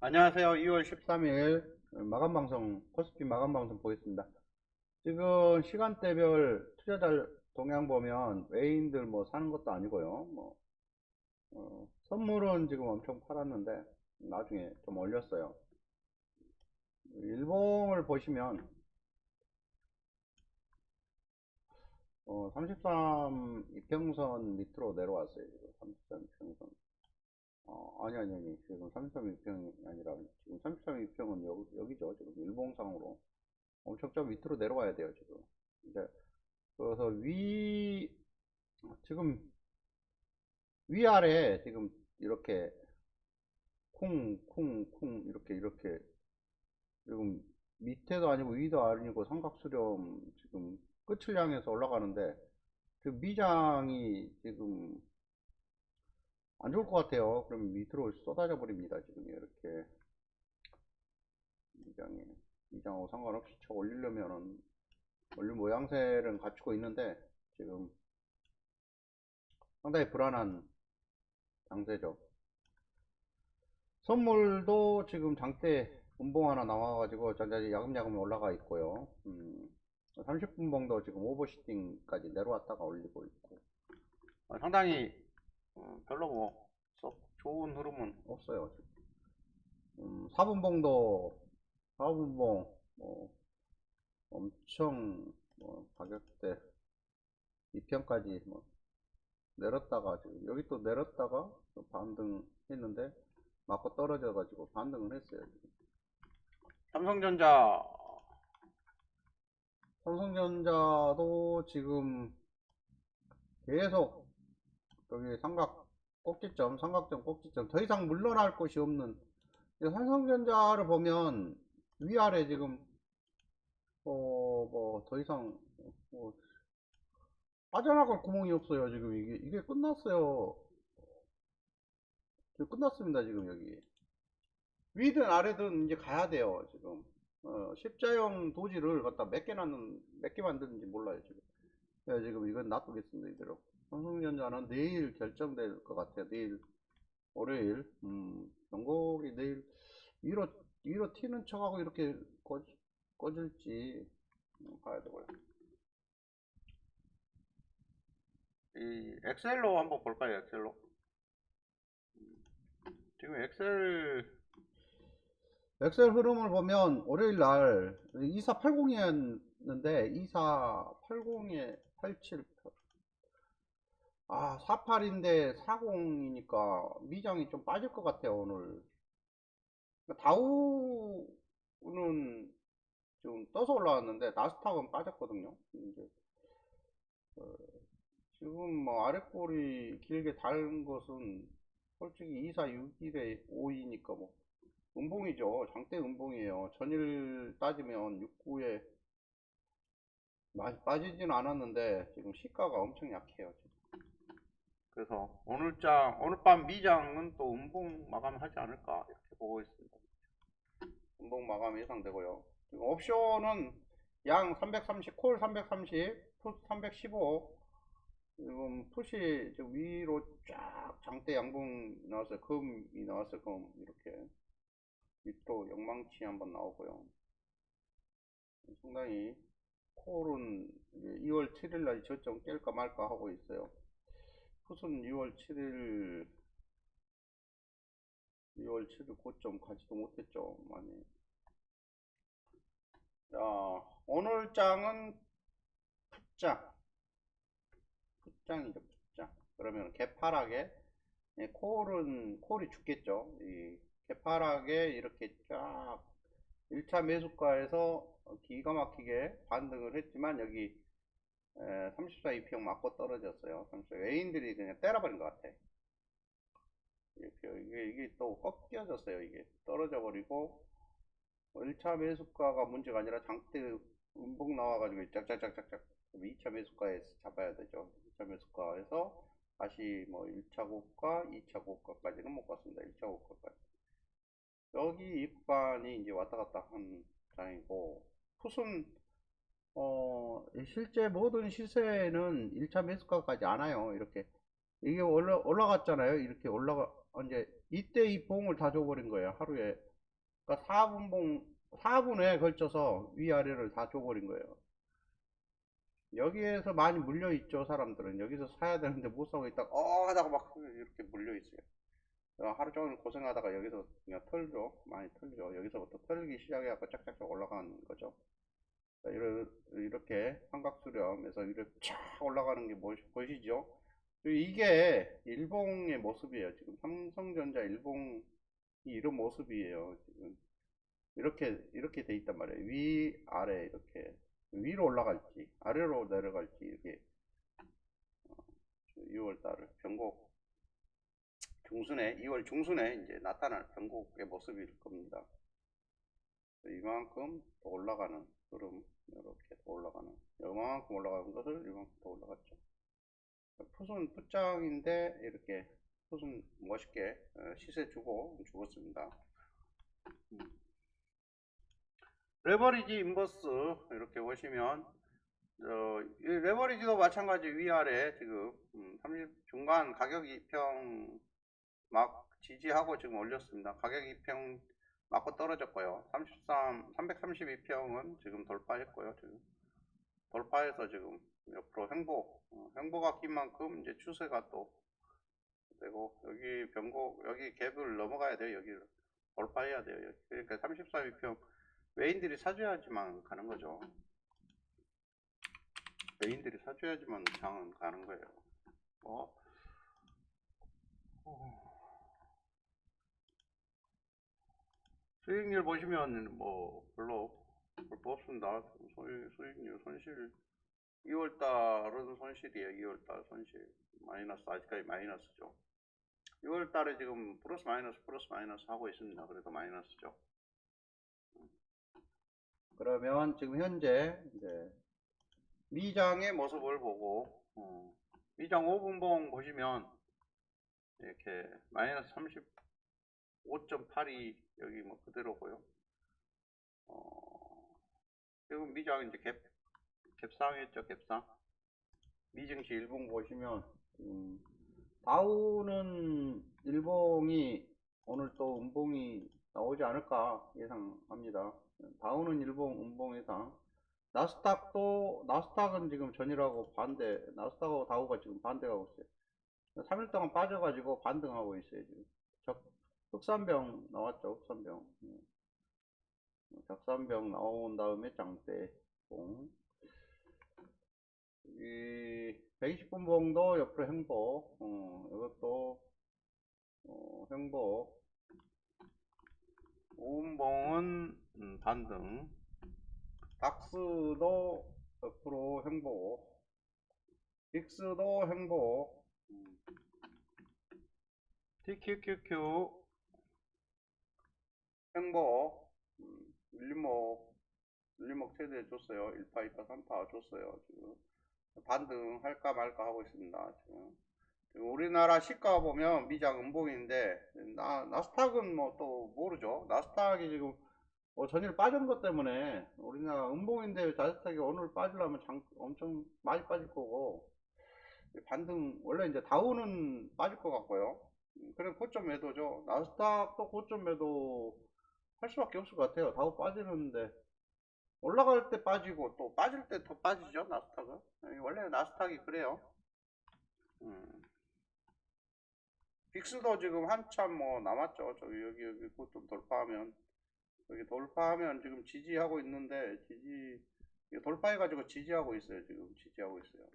안녕하세요. 2월 13일 마감 방송, 코스피 마감 방송 보겠습니다. 지금 시간대별 투자자 동향 보면 외인들 뭐 사는 것도 아니고요. 뭐 어, 선물은 지금 엄청 팔았는데 나중에 좀 올렸어요. 일봉을 보시면 어, 33 이평선 밑으로 내려왔어요. 지금 33 이평선. 어, 아니, 아니, 아니. 지금 33일평이 아니라, 지금 33일평은 여기, 여기죠. 지금 일봉상으로. 엄청 좀 밑으로 내려와야 돼요, 지금. 이제, 그래서 위, 지금, 위아래, 지금, 이렇게, 쿵, 쿵, 쿵, 이렇게, 이렇게, 지금, 밑에도 아니고 위도 아니고 삼각수렴, 지금, 끝을 향해서 올라가는데, 지금 미장이 지금, 안 좋을 것 같아요. 그럼 밑으로 쏟아져 버립니다. 지금 이렇게 미장에 미장하고 상관없이 쳐 올리려면은 원리 모양새는 갖추고 있는데 지금 상당히 불안한 장세죠. 선물도 지금 장대 분봉 하나 나와가지고 전자지 야금야금 올라가 있고요. 음, 30분봉도 지금 오버시팅까지 내려왔다가 올리고 있고 어, 상당히 어, 별로 뭐, 썩 좋은 흐름은 없어요. 음, 4분봉도, 4분봉, 뭐, 엄청, 뭐, 가격대 2편까지 뭐, 내렸다가, 지금, 여기 또 내렸다가, 또 반등 했는데, 맞고 떨어져 가지고 반등을 했어요. 지금. 삼성전자, 삼성전자도 지금 계속 여기 삼각 꼭지점, 삼각점 꼭지점 더 이상 물러날 곳이 없는 이 삼성전자를 보면 위아래 지금 어 뭐 더 이상 뭐 빠져나갈 구멍이 없어요 지금. 이게 이게 끝났어요. 지금 끝났습니다 지금 여기. 위든 아래든 이제 가야 돼요 지금. 어, 십자형 도지를 갖다 몇 개 놨는 몇 개 만드는지 몰라요 지금. 네, 지금 이건 놔두겠습니다 이대로 삼성전자는 내일 결정될 것 같아요. 내일 월요일 음, 영국이 내일 위로 위로 튀는 척하고 이렇게 꺼, 꺼질지 음, 봐야 되고요. 이 엑셀로 한번 볼까요? 엑셀로 음, 지금 엑셀 엑셀 흐름을 보면 월요일 날 2480이었는데 2480에 87 아, 48인데 40이니까 미장이 좀 빠질 것 같아요, 오늘. 다우는 좀 떠서 올라왔는데, 나스닥은 빠졌거든요. 이제, 어, 지금 뭐 아랫골이 길게 달 것은 솔직히 2, 4, 6일에 5이니까 뭐, 음봉이죠. 장대 음봉이에요. 전일 따지면 6, 9에 많이 빠지지는 않았는데, 지금 시가가 엄청 약해요. 지금. 그래서 오늘 장 오늘 밤 미장은 또 음봉 마감하지 않을까 이렇게 보고 있습니다. 음봉 마감 예상되고요. 옵션은 양 330, 콜 330, 풋 315. 지금 지금 위로 쫙 장대 양봉 나왔어요. 금이 나왔어요. 금 이렇게 밑으로 영망치 한번 나오고요. 상당히 콜은 2월 7일 날 저점 깰까 말까 하고 있어요. 풋은 6월 7일 6월 7일 고점 가지도 못했죠 많이. 자 오늘 장은 풋장. 풋장이죠 풋장. 그러면 개파락에 예, 콜은 콜이 죽겠죠. 이 개파락에 이렇게 쫙 1차 매수가에서 기가 막히게 반등을 했지만 여기 34 2평 맞고 떨어졌어요. 34 외인들이 그냥 때려버린 것 같아. 이게 이게 또 꺾여졌어요. 이게 떨어져 버리고 1차 매수가가 문제가 아니라 장대 음봉 나와가지고 짝짝짝짝짝 2차 매수가에서 잡아야 되죠. 2차 매수가에서 다시 뭐 1차 고가, 2차 고가까지는 못 갔습니다. 1차 고가까지. 여기 입반이 이제 왔다 갔다 한 장이고 풋은 어, 실제 모든 시세는 1차 매수가까지 안 와요. 이렇게. 이게 올라, 올라갔잖아요. 이렇게 올라가, 이제 이때 이 봉을 다 줘버린 거예요. 하루에. 그러니까 4분 봉, 4분에 걸쳐서 위아래를 다 줘버린 거예요. 여기에서 많이 물려 있죠, 사람들은. 여기서 사야 되는데 못 사고 있다가, 어, 하다가 막 이렇게 물려 있어요. 어, 하루 종일 고생하다가 여기서 그냥 털죠. 많이 털죠. 여기서부터 털기 시작해갖고 짝짝짝 올라가는 거죠. 이렇게 삼각수렴에서 이렇게 쫙 올라가는 게 뭐, 보이시죠? 이게 일봉의 모습이에요. 지금 삼성전자 일봉이 이런 모습이에요. 지금 이렇게 이렇게 돼 있단 말이에요. 위 아래 이렇게 위로 올라갈지 아래로 내려갈지 이렇게 6월 달을 변곡 중순에 2월 중순에 이제 나타날 변곡의 모습일 겁니다. 이만큼 더 올라가는 흐름 이렇게 더 올라가는 이만큼 올라가는 것을 이만큼 더 올라갔죠. 푸순 푸장인데 이렇게 푸순 멋있게 어, 시세 주고 죽었습니다. 레버리지 인버스 이렇게 보시면 어, 이 레버리지도 마찬가지 위아래 지금 음, 30 중간 가격 이평 막 지지하고 지금 올렸습니다. 가격 이평 맞고 떨어졌고요. 33 332평은 지금 돌파했고요. 지금 돌파해서 지금 옆으로 횡보 어, 횡보가 낀 만큼 이제 추세가 또 되고 여기 변곡 여기 갭을 넘어가야 돼요. 여기 돌파해야 돼요. 여기. 그러니까 33평 외인들이 사줘야지만 가는 거죠. 외인들이 사줘야지만 장은 가는 거예요. 어? 어. 수익률 보시면 뭐 별로 별거 없습니다. 수익, 수익률 손실 2월 달은 손실이에요. 2월 달 손실 마이너스 아직까지 마이너스죠. 6월 달에 지금 플러스 마이너스 플러스 마이너스 하고 있습니다. 그래도 마이너스죠. 그러면 지금 현재 이제 미장의 모습을 보고 어, 미장 5분봉 보시면 이렇게 마이너스 35.82 여기 뭐 그대로고요. 어, 지금 미장 이제 갭 갭상했죠 갭상 미증시 일봉 보시면 음, 다우는 일봉이 오늘 또 음봉이 나오지 않을까 예상합니다. 다우는 일봉 음봉 예상. 나스닥도 나스닥은 지금 전일하고 반대. 나스닥하고 다우가 지금 반대하고 있어요. 3일 동안 빠져가지고 반등하고 있어요 지금. 적, 흑산병 나왔죠 흑산병. 예. 적산병 나온 다음에 장대봉. 이 120분봉도 옆으로 행보. 어, 이것도 어, 행보. 오음봉은 음, 반등 닥스도 옆으로 행보 빅스도 행보 음. TQQQ 행보 음, 밀리목 밀리목 최대 줬어요. 1파 2파 3파 줬어요. 지금 반등 할까 말까 하고 있습니다 지금. 우리나라 시가 보면 미장 음봉인데 나, 나스닥은 뭐 또 모르죠. 나스닥이 지금 뭐 전일 빠진 것 때문에 우리나라 음봉인데 나스닥이 오늘 빠지려면 장, 엄청 많이 빠질 거고 반등 원래 이제 다우는 빠질 것 같고요. 그래 고점 매도죠. 나스닥도 고점 매도 할 수밖에 없을 것 같아요 다우 빠지는데 올라갈 때 빠지고 또 빠질 때 더 빠지죠 나스닥은 원래 나스닥이 그래요 음. 빅스도 지금 한참 뭐 남았죠. 저기 여기 여기 그좀 돌파하면 여기 돌파하면 지금 지지하고 있는데 지지 돌파해가지고 지지하고 있어요. 지금 지지하고 있어요.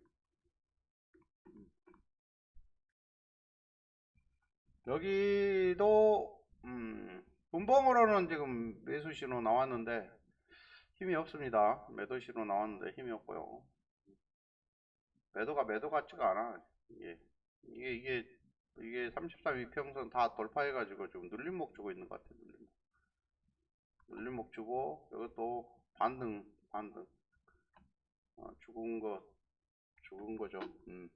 여기도 음, 분봉으로는 지금 매수 신호 나왔는데 힘이 없습니다. 매도 신호 나왔는데 힘이 없고요. 매도가 매도 같지가 않아. 이게 이게 이게 이게 33 위평선 다 돌파해가지고 지금 눌림목 주고 있는 것 같아요. 눌림목. 눌림목 주고 이것도 반등 반등 어, 죽은 거 죽은 거죠. 음.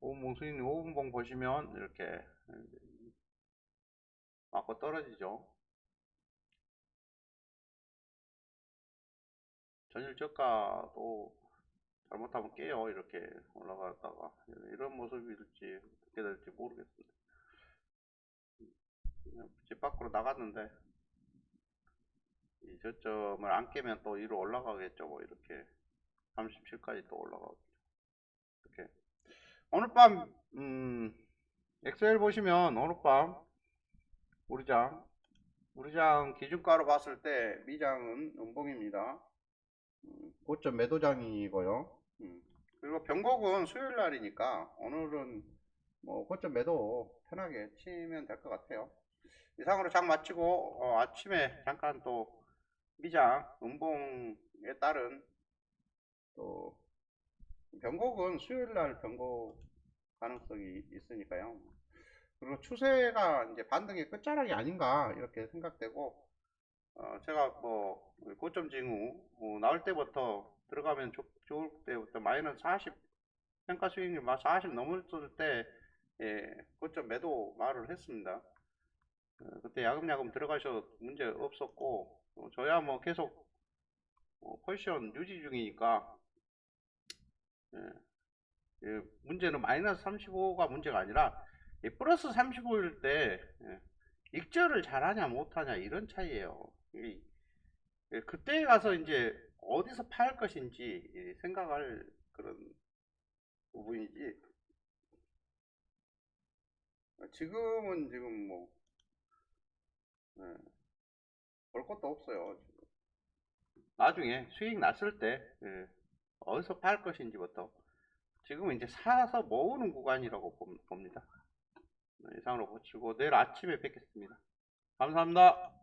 5분봉 수익 5분봉 보시면 이렇게 맞고 떨어지죠. 전일 저가도 잘못하면 깨요 이렇게 올라갔다가 이런 모습일지 어떻게 될지 모르겠습니다 집 밖으로 나갔는데 이 저점을 안 깨면 또 위로 올라가겠죠. 뭐 이렇게 37까지 또 올라가고 이렇게 오늘 밤 음, 엑셀 보시면 오늘 밤 우리장 우리장 기준가로 봤을 때 미장은 음봉입니다. 음, 고점 매도장이고요. 음, 그리고 변곡은 수요일 날이니까 오늘은 뭐 고점 매도 편하게 치면 될 것 같아요. 이상으로 장 마치고 어, 아침에 잠깐 또 미장 음봉에 따른 또 변곡은 수요일 날 변곡 가능성이 있으니까요. 그리고 추세가 이제 반등의 끝자락이 아닌가 이렇게 생각되고 어, 제가 뭐 고점 징후 뭐 나올 때부터 들어가면 좋, 좋을 때부터 마이너스 40 평가 수익률 40 넘었을 때 예, 고점 매도 말을 했습니다. 어, 그때 야금야금 들어가셔도 문제 없었고 어, 저야 뭐 계속 어, 포지션 유지 중이니까 예, 예, 문제는 마이너스 35가 문제가 아니라 이 플러스 35일 때 예, 익절을 잘하냐 못하냐 이런 차이예요. 이, 예, 그때 가서 이제 어디서 팔 것인지 예, 생각할 그런 부분이지. 지금은 지금 뭐 예, 볼 것도 없어요. 지금. 나중에 수익 났을 때 예, 어디서 팔 것인지부터 지금은 이제 사서 모으는 구간이라고 봅- 봅니다. 네, 이상으로 보시고 내일 아침에 뵙겠습니다. 감사합니다.